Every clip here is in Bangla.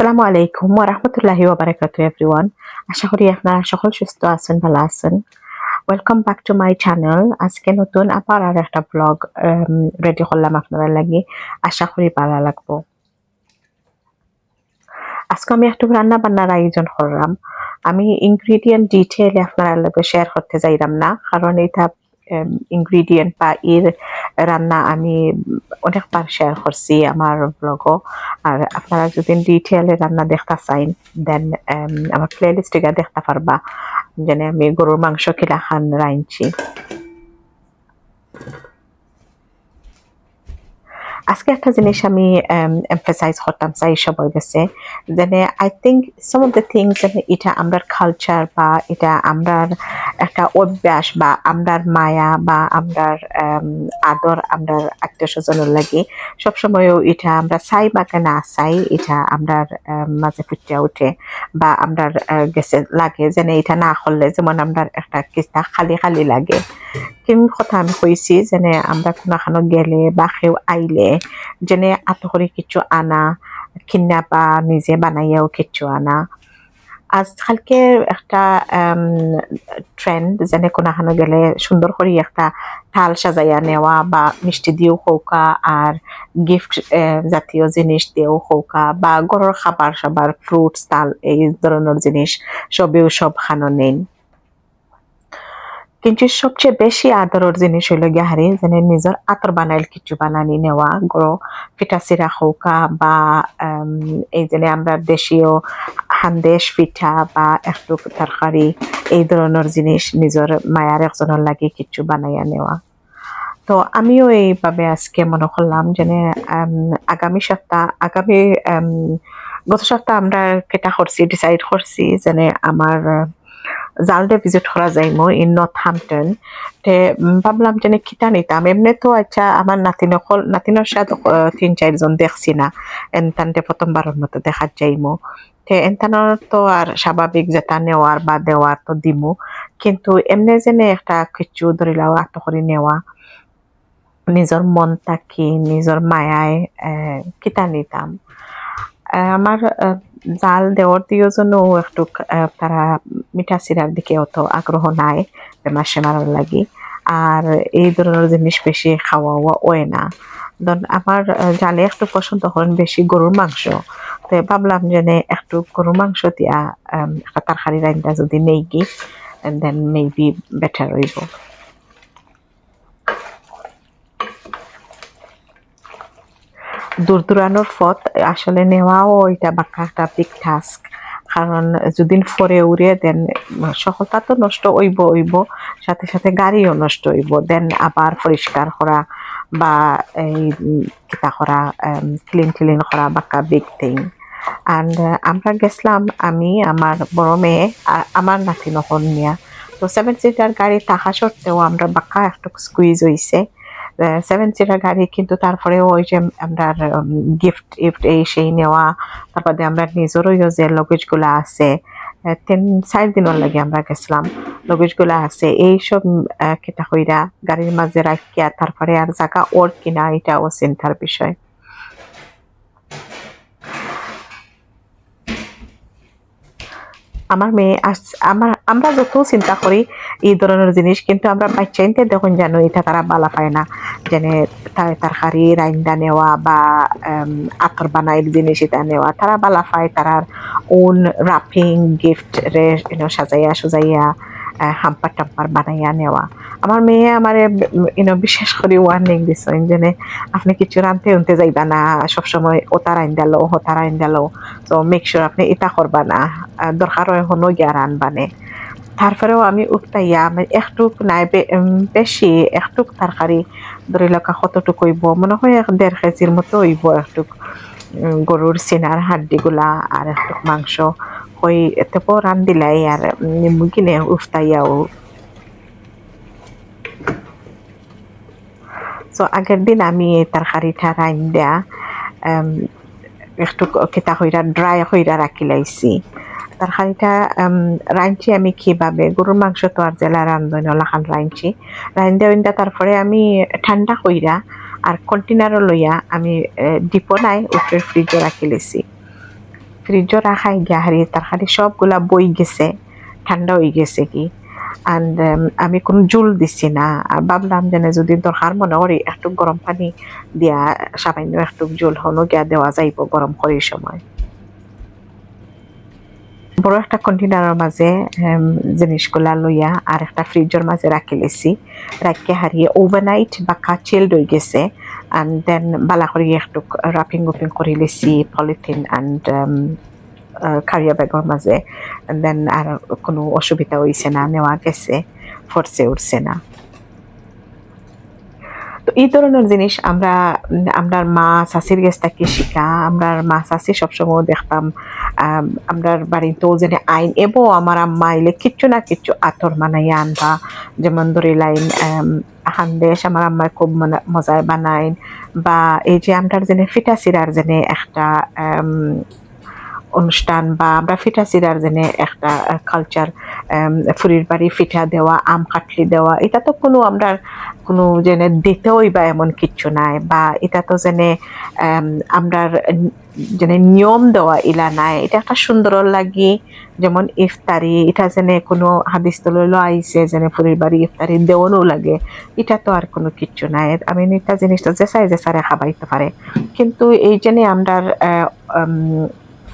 আসসালামু আলাইকুম ওরহমতুল্লাহি ওবারাকাতু এভরিওয়ান। আশা করি আপনারা সকল সুস্থ আছেন, ভালো আছেন। Welcome back to my channel আজকে নতুন আবার আর একটা ব্লগ রেডি করলাম আপনারা লাগি। আশা করি ভালো লাগবো। আজকে আমি একটু রান্না বান্নার আয়োজন করলাম। আমি ইনগ্রিডিয়েন্ট ডিটেইল আপনারা লগে শেয়ার করতে যাইলাম না, কারণ এটা ইনগ্রিডিয়েন্ট বা এর রান্না আমি অনেকবার শেয়ার করছি আমার ব্লগও আর আপনারা যদি ডিটেলে রান্না দেখতে চাইন দেন আমার প্লে লিস্টে দেখতে পারবা। যেন আমি গরুর মাংস কিলা খান রাইনছি আজকে একটা জিনিস আমি এমফাসাইজ করতাম, চাই সবার কাছে যেন I think some of the things এটা আমরার কালচার বা এটা আমরার একটা অভ্যাস বা আমরার মায়া বা আমরার আদর আমরার আত্মীয় স্বজনের লাগে, সবসময়ও এটা আমরা চাই বা না চাই, এটা আমরার মাঝে ফুটে উঠে বা আমরার গেছে, লাগে, যেন এটা না করলে যেমন আমরার একটা কিস্তা খালি খালি লাগে। কিম কথা আমি কইছি যেনে আমরা কোনাখানো গেলে বা কেউ আইলে যেনে আত করে কিছু আনা কিনা বা নিজে বানাইয়াও কিছু আনা। আজকালকে একটা ট্রেন্ড যেনে কোনাখানো গেলে সুন্দর করে একটা থাল সাজাইয়া নেওয়া বা মিষ্টি দিয়েও হৌকা আর গিফট জাতীয় জিনিস দিয়েও হৌকা বা গরুর খাবার সবার ফ্রুটস তাল, এই ধরনের জিনিস সবেও সব খানো নেই কিন্তু সবচেয়ে বেশি আদরের জিনিস হইল গিয়াহারি যেন নিজের আতর বানাইল কিছু বানানি, নেওয়া পিঠা চিরা হৌকা বা এই যে আমরা দেশীয় হান্দেশ পিঠা বা একটু তরকারি এই ধরনের জিনিস নিজের মায়ার একজনের লাগে কিছু বানাইয়া, নেওয়া। তো আমিও এইভাবে আজকে মনে করলাম যে আগামী সপ্তাহ, আগামী গত সপ্তাহ আমরা কেটা করছি ডিসাইড করছি যে আমার জালডে ভিজিট করা যাইমো ইন নর্থ হামটন তে ভাবলাম যে কিতা নিতাম। এমনি তো আচ্ছা আমার নাতিন অকল নাতিনের সাথে তিন চারজন দেখছি না। এনতানতে প্রথমবারের মতো দেখার যাইমো তে এনতানোর তো আর স্বাভাবিক যেটা নেওয়ার বা দেওয়ার তো দিমু। কিন্তু এমনি যেনে একটা কিছু ধরিলাও আত করে নেওয়া। নিজের মন থাকি নিজের মায়ায় কিতা নিতাম। আমার জাল দেওয়ার দিয়েও জন্য একটু তারা মিঠা সিরার দিকে অত আগ্রহ নাই বেমার সেমার লাগি। আর এই ধরনের জিনিস বেশি খাওয়া ওয়ে না। আমার জালে একটু পছন্দ করেন বেশি গরুর মাংস। তো ভাবলাম যে একটু গরুর মাংস দিয়া একটা তরকারি রান্না যদি নেই কি দেন মেবি বেটার হইব। দূর দূরানোর পথ আসলে নেওয়াও এটা বাক্কা একটা বিগ টাস্ক কারণ যদি ফরে উড়ে দেন সকলটা তো নষ্ট হইব হইব। সাথে সাথে গাড়িও নষ্ট হইব। দেন আবার পরিষ্কার করা বা এই কিতা করা ক্লিন ক্লিন করা বাক্কা বিগ থিং অ্যান্ড আমরা গেছিলাম, আমি, আমার বড় মেয়ে, আর আমার নাতি নহন নিয়া। তো সেভেন সিটার গাড়ি থাকা সত্ত্বেও আমরা বাক্কা একটু স্কুইজ হয়েছে সেভেন সিটার গাড়ি, কিন্তু তারপরেও ওই যে আমরা গিফট ইফট এই সেই নেওয়া, তারপরে আমরা নিজেরও যে লগেজগুলো আছে তিন, চার দিনের লাগে আমরা গেছিলাম লগেজগুলো আছে, এইসব কেটা হইরা গাড়ির মাঝে রাখিয়া তারপরে আর জায়গা ওর কিনা, এটাও চিন্তার বিষয়। আমার মেয়ে আমার, আমরা যত চিন্তা করি এই ধরনের জিনিস, কিন্তু আমরা বাচ্চাইনতে দেখুন যেন এটা তারা বালা পায় না। যেনে তরকারি, রাইন্দা নেওয়া বা আতর বানাইল জিনিস এটা নেওয়া, তারা বালা পায়, তারার ওন রাপিং গিফট রে সাজাইয়া, সুজাইয়া। হাম্পার টাম্পার বানাইয়া নেওয়া। আমার মেয়ে আমার ইনো বিশেষ করে ওয়ার্নিং দিছেন যে আপনি কিছু রানতে উনতে যাইবা না, সবসময় ওতার আইন দিল হতার আইন দিল তো মেক শিওর আপনি এটা করবা না দরকার হয় হনো গিয়া রানবানে। তারপরেও আমি উঠতাইয়া আমি একটুক নাই বেশি একটুক তরকারি, ধরে লকা কতটুক হইব, মনে হয় এক দেড় কেজির মতো হইব একটুক গরুর সিনার হাড্ডিগুলা আর একটুক মাংস। হই এতে রান দিলাই আর কিনে উফতাইয়াও সো আগের দিন আমি তরকারিটা রাইন দেয়া একটু কেতা হইরা ড্রাই হইরা রাখি লাইছি তরকারিটা রাঁধছি আমি কীভাবে গরুর মাংস তো আর জেলা রান্ধন লাখান রাঁধছি রাঁধতে ওইটা তারপরে আমি ঠান্ডা হইরা আর কন্টেনারও লইয়া আমি ডিপো নাই উপরে ফ্রিজে রাখি লেছি ফ্রিজও রাখাই তার খালি সবগুলা বই গেছে ঠান্ডা হয়ে গেছে কি। অ্যান্ড আমি কোনো জুল দিছি না। আর ভাবলাম যেন যদি দরকার মনে করি একটু গরম পানি দিয়া, সামান্য একটু জুল হনো গিয়া দেওয়া যাইব গরম করার সময়। বড় একটা কন্টেনারের মাঝে জিনিসগুলা লইয়া আর একটা ফ্রিজের মাঝে রাখি লেছি। রাখিয়ে হারিয়ে ওভারনাইট বা চিল্ড হয়ে গেছে। অ্যান্ড দেন বালা করে একটু রাপিং উপিং করে লেছি পলিথিন অ্যান্ড কারিয়া ব্যাগের মাঝে দেন আর কোনো অসুবিধা হয়েছে না নেওয়া গেছে ফরসে উঠছে না তো এই ধরনের জিনিস আমরা আমরা মা শাশির গেছ থাকি শিখা, আমরা মা শাশি সবসময় দেখতাম আম, আমরার বাড়িতেও যেন আইন এবো আমার আম্মা আইলে কিচ্ছু না কিচ্ছু আতর মানাইয়া আনবা। যেমন ধরে লাইন হান্দেশ আমার আম্মায় খুব মজায় বানাইন। বা এই যে আমরা যেন ফিটা সিরার যেন একটা অনুষ্ঠান বা আমরা ফিটা সিরার যেনে একটা কালচার ফুরির বাড়ি ফিটা দেওয়া, আম কাটলি দেওয়া এটা তো কোনো আমরা কোনো যেনে দিতেই বা এমন কিচ্ছু নাই বা এটা তো যেনে আমরা যেনে নিয়ম দেওয়া ইলা নাই। এটা একটা সুন্দর লাগি, যেমন ইফতারি এটা যেনে কোনো হাদিস তলৈলো আইছে যেনে ফুরির বাড়ি ইফতারি দেওয়ানো লাগে এটা তো আর কোনো কিচ্ছু নাই। আমি এটা জিনিসটা যে চাই যে সারে খাবাইতে পারে কিন্তু এই জন্যে আমরা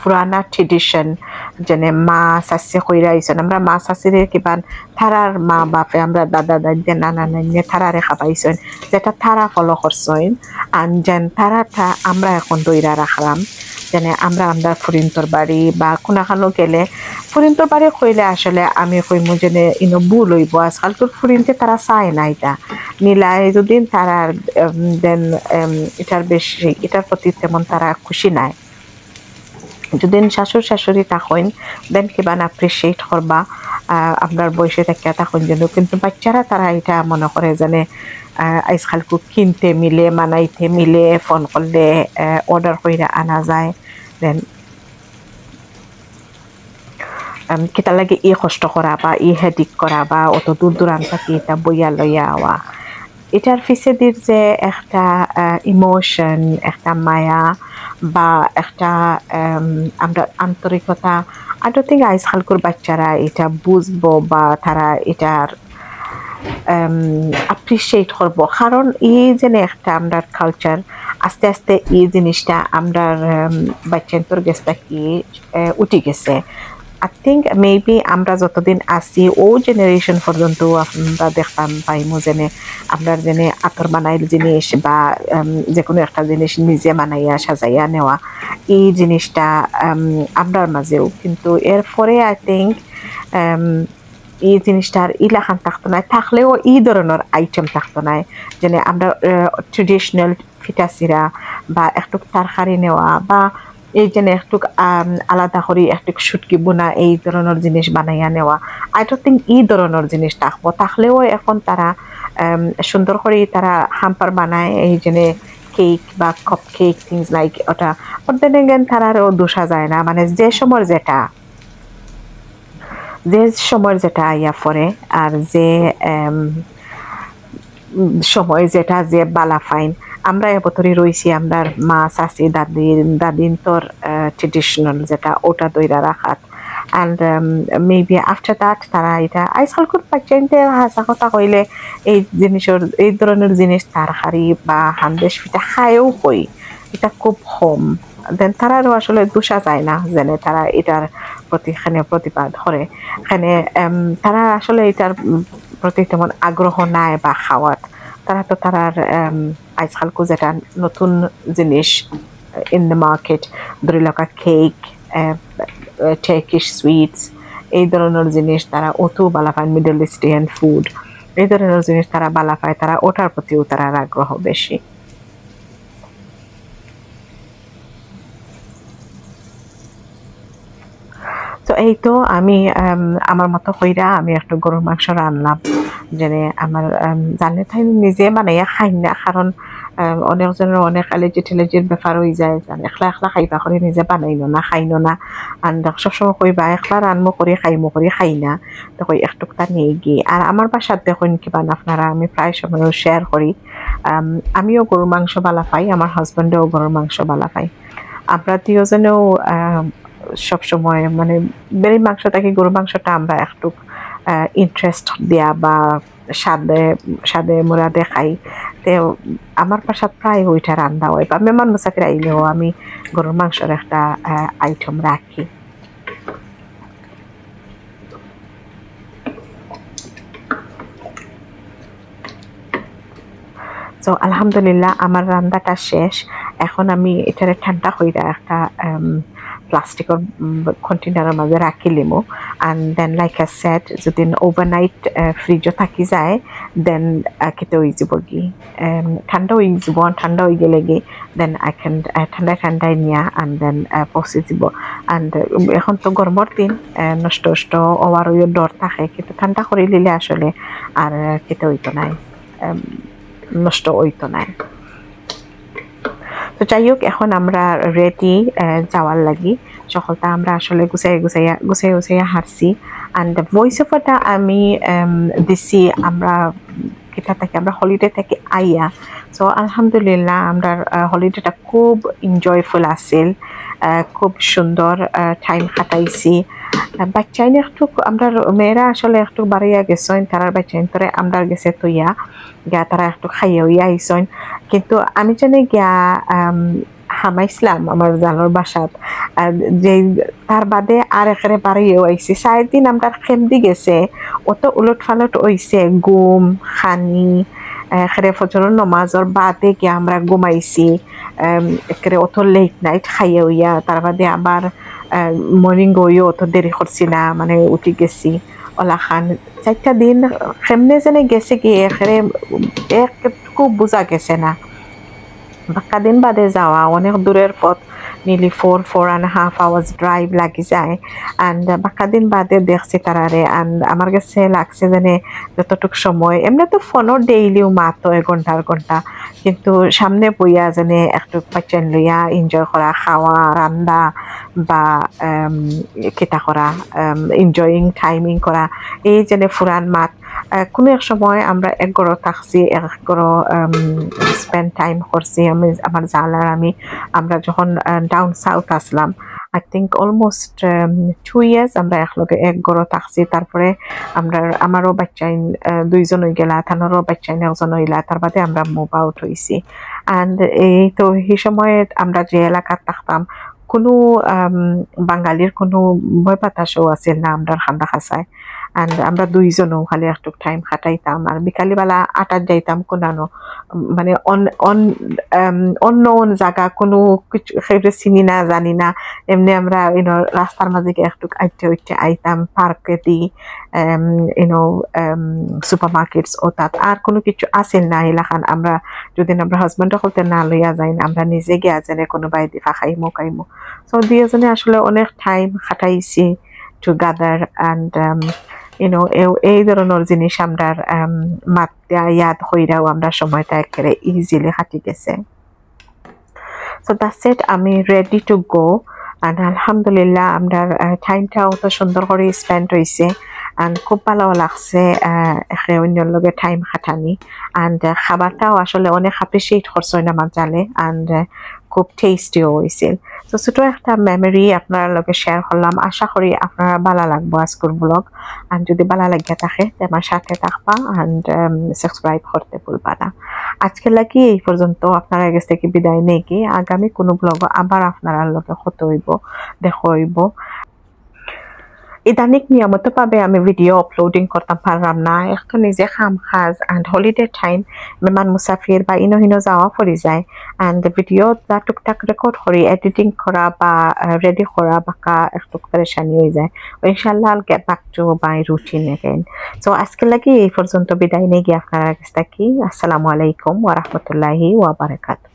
পুরানা ট্রেডিশন যেনে মা শাশি কইরা আইসন আমরা মা শাশিরে কিবান থারার মা বাপে, আমরা দাদা দাদি, নানা নানি থারারে খাবাইছেন যেটা থারা ফলো করছেন। আন যেন থারাটা আমরা এখন দইরা রাখলাম। যেনে আমরা আমরা ফুরিন্তর বাড়ি বা কোনাখানো গেলে ফুরিন্তর বাড়ি কইলে আসলে আমি কইমু যেনে ইনো ভুল হইব। আজকাল তোর ফুরিনতে তারা চায় না এটা নিলাই যদিন তারা দেন এটার বেশি এটার প্রতি তেমন তারা খুশি নাই। যদি শাশুর শাশুড়ি তখন দেন কিবা অ্যাপ্রিসিয়েট করবা আপনার বয়সে থাকিয়া তখন যেন। কিন্তু বাচ্চারা তারা এটা মনে করে জানে আজকালকু কিনতে মিলে, মানাইতে মিলে ফোন করলে অর্ডার করে আনা যায় দেন কিতা লাগে ই কষ্ট করা বা ই হেডিক করা বা অত দূর দূরান্ত থাকি এটা বইয়া লইয়া আওয়া। এটার পিছেদির যে একটা ইমোশন একটা মায়া বা একটা আমরা আন্তরিকতা, আই ডোন্ট থিঙ্ক আজকালকার বাচ্চারা এটা বুঝব বা তারা এটার অ্যাপ্রিসিয়েট করব। কারণ এই যে একটা আমরা কালচার আস্তে আস্তে এই জিনিসটা আমরা বাচ্চান্তর গেছটা কি উঠে গেছে। আই থিঙ্ক মেবি আমরা যতদিন আছি, ও জেনারেশন পর্যন্ত আমরা দেখতাম পাইমু যেনে আমরা যেনে আতর বানাইল জিনিস বা যে কোনো একটা জিনিস নিজে বানাইয়া সাজাইয়া নেওয়া। এই জিনিসটা আমরার মাঝেও। কিন্তু এরপরে আই থিঙ্ক এই জিনিসটার ইলাখান থাকতো না। থাকলেও এই ধরনের আইটেম থাকতো না। যেনে আমরা ট্রেডিশনাল ফিটাসিরা বা একটু তরকারি নেওয়া বা এই যে একটু আলাদা করে একটু সুটকি বোনা, এই ধরনের জিনিস বানাইয়া নেওয়া। আই ডোন্ট থিঙ্ক এই ধরনের জিনিস থাকব। থাকলেও এখন তারা সুন্দর করে তারা হাম্পার বানায়, এই যে কেক বা কাপ কেক থিংস লাইক ওটা ওদের গেন তারারও দোষা যায় না। মানে যে সময় যেটা, যে সময় যেটা আইয়া পড়ে, আর যে সময় যেটা যে বালা ফাইন আমরা এবতরে রয়েছি আমরা মা, চাচি, দাদি, দাদিন তোর ট্রেডিশনাল যেটা, ওটা দইরা রাখাত। অ্যান্ড মেবি আফটার দ্যাট তারা এটা আজকাল খুব বাচ্চাইতে হাসা কথা কইলে এই জিনিসের, এই ধরনের জিনিস তারকারি বা হান্দেশ পিঠা খায়ও কই। এটা খুব কম। দেন তারারও আসলে দোষা যায় না যেনে তারা এটার প্রতি এখানে প্রতিবাদ করে। এখানে তারা আসলে এটার প্রতি তেমন আগ্রহ নাই বা খাওয়াত। তারা তো তারার আজকালকু যেটা নতুন জিনিস ইন দ্য মার্কেট ধরে লকা কেক টেকিশ সুইটস এই ধরনের জিনিস তারা অত বালা পায় মিডল ইস্টিয়ান ফুড এই ধরনের জিনিস তারা বালা পায়, তারা ওটার প্রতিও তারা আগ্রহ বেশি। তো এই তো আমি আমার মতো কইরা আমি একটু গরুর মাংস রান্নাম যেনে আমার আম, জানে তাই নিজে বানাইয়া খাই না কারণ আম, অনেকজনের অনেক অ্যালার্জি টেলার্জির ব্যাপার হয়ে যায় জান একলা একলা খাইবা করে নিজে বানাইনো না খাইনো না আর সবসময় কইবা একলা রান্নু করে খাইমো করে খাই না তো কই একটুকটা নিয়ে গিয়ে আর আমার বাসার দেখুন কিবা আপনারা আমি প্রায় সময় শেয়ার করি আমিও গরুর মাংস বালা পাই আমার হাজব্যান্ডেও গরুর মাংস বালা পাই। আমরা দুজনেও সবসময় মানে বেরি মাংস থাকি গরু মাংসটা আমরা একটু ইন্টারেস্ট দেয়া বা স্বাদে স্বাদে মোরাদে খাই তে আমার পাশাত প্রায় ওইটা রান্না হয়, বা মেহমান মুসাফির আইলেও আমি গরুর মাংসের একটা আইটেম রাখি। তো আলহামদুলিল্লাহ, আমার রান্নাটা শেষ। এখন আমি এটারে ঠান্ডা হইরা একটা প্লাস্টিকের কন্টেনারের মাঝে রাখি limo and then like a set যদি ওভারনাইট ফ্রিজও থাকি যায় দেন খেতে হয়ে যাব কি ঠান্ডা হয়ে যাব ঠান্ডা হয়ে গেলে গিয়ে দেন আই ক্যান ঠান্ডা নিয়া অ্যান্ড দেন পচি যাব। অ্যান্ড এখন তো গরমের দিন নষ্ট নষ্ট হওয়ার ওই ডর থাকে, কিন্তু ঠান্ডা করে নিলে আসলে আর খেতে হইতো নাই। নষ্ট হইতো নাই। তো যাই হোক, এখন আমরা রেডি যাওয়ার লাগি। সকলটা আমরা আসলে গুছাই গুছাইয়া গুছাই গুছাইয়া হারছি অ্যান্ড ভয়েস ওভারটা আমি দিছি আমরা কিতা থাকি, আমরা হলিডে থেকে আইয়া। সো আলহামদুলিল্লাহ আমরা হলিডেটা খুব এনজয়ফুল আছিল। খুব সুন্দর টাইম কাটাইছি। বাচ্চাইন একটু আমরা মেয়েরা আসলে একটু বাড়িয়া গেছেন, তারার বাচ্চাইন তোরে আমরা গেছে তৈয়া গিয়া তারা একটু খাইয়া হইয়া আইসন কিন্তু আমি জানি গিয়া হামাইছিলাম আমার জানোর বাসাত যে তার বাদে আর এখানে বাড়িয়েও আইসি চার দিন আমরা খেমদি গেছে, অত উলট ফালট হইছে গুম খানি এখানে ফজর নমাজর বাদে গিয়ে আমরা ঘুমাইছি একেবারে অত লেট নাইট খাইয়ে হইয়া তার বাদে আবার মর্নিং গৈও অত দেরি করছি না মানে উঠি গেছি। অলাখান খান দিন, সেমনে যেনে গেছে কি একেবারে এক খুব বোঝা গেছে না। দিন বাদে যাওয়া অনেক দূরের পথ। নিলি four four and half hours drive লাগি যায়। অ্যান্ড বাক্কা দিন বাদে দেখছি তারারে। অ্যান্ড আমার কাছে লাগছে যেন যতটুকু সময়, এমনি তো ফোনও ডেইলিও মাতো এক ঘণ্টার ঘণ্টা। কিন্তু সামনে বইয়া যেনে একটু বাচ্চান লইয়া এনজয় করা, খাওয়া রান্দা বা কেটা করা এনজয়িং টাইমিং করা, এই যেনে ফুরান মাত কোনো এক সময় আমরা এক গড়ো থাকছি, এক গড়ো স্পেন্ড টাইম করছি। আমি, আমার জালার আমি, আমরা যখন down south Aslam I think almost two years আমরা একলগে এক গড়ো থাকছি। তারপরে আমরা, আমারও বাচ্চাইন দুইজন হয়ে গেলা, থানারও বাচ্চাইন একজন হইলা তার বাদে আমরা মুভ আউট হয়েছি অ্যান্ড এই তো, সেই সময়ে আমরা যে এলাকার থাকতাম, কোনো বাঙালির কোনো ভয় বাতাসও আছিল না আমরা খান্দা খাসায় অ্যান্ড আমরা দুইজনও খালি একটু টাইম খাটাইতাম। আর বিকালবেলা আটার যাইতাম কোনানো। মানে অন্য অন্য জায়গা কোনো কিছু সেগুলো চিনি না, জানি না। এমনি আমরা ইনো রাস্তার মাঝে একটু আইটে উঠতে আইতাম পার্কে দি ইনো সুপার মার্কেটস ও তাত আর কোনো কিছু আসেন না এলাকান আমরা যদি আমরা হাজবেন্ডও করতে না লইয়া যাই আমরা নিজে গিয়া যেনে কোনো বাইদি ফাঁকাইমো কাইমো সো দুইজনে আসলে অনেক টাইম খাটাইছি টুগেদার অ্যান্ড ইউনো এই ধরনের জিনিস আমরা মাত্রা ইয়াদ হইরাও আমরা সময়টা একেবারে ইজিলি হাঁটি গেছে। সো দ্যাটস ইট আমি রেডি টু গো অ্যান্ড আলহামদুলিল্লাহ, আমরা টাইমটাও তো সুন্দর করে স্পেন্ড হয়েছে অ্যান্ড খুব ভালো লাগছে একে অন্যর লগে টাইম খাটানি অ্যান্ড খাবারটাও আসলে অনেক অ্যাপ্রিসিয়েট করছেন আমার জালে। অ্যান্ড খুব টেস্টিও হয়েছিল তো ছোটো একটা মেমোরি আপনার লগে শেয়ার করলাম। আশা করি আপনারা ভালো লাগবো আজকের ব্লগ আর যদি ভালো লাগিয়া থাকে আমার সাথে থাকবা অ্যান্ড সাবস্ক্রাইব করতে ভুলবা না। আজকে লাগি এই পর্যন্ত। আপনারা কাছ থেকে বিদায় নেই কি? আগামী কোনো ব্লগ আবার আপনারা লগে হতে হইব, দেখ হইব। ইদানিক নিয়মিতভাৱে আমি ভিডিঅ' আপলোডিং করতাম, পারলাম না। এখন নিজে খাম খাজ অ্যান্ড হলিডে টাইম মেহমান মুসাফির বা ইনো হিনো যাওয়া পড়ি যায়। অ্যান্ড ভিডিও যা টুকটাক রেকর্ড করি এডিটিং করা বা রেডি করা বাঁকা একটু পরেশানি হয়ে যায়। ইনশাল্লাহ I'll get back to my routine again so আজকে লাগি এই পর্যন্ত বিদায় নিয়ে গিয়ে আপনার কাছ থেকে আসসালামু আলাইকুম ওরহমতুল্লাহি ওয়াবারাকাতু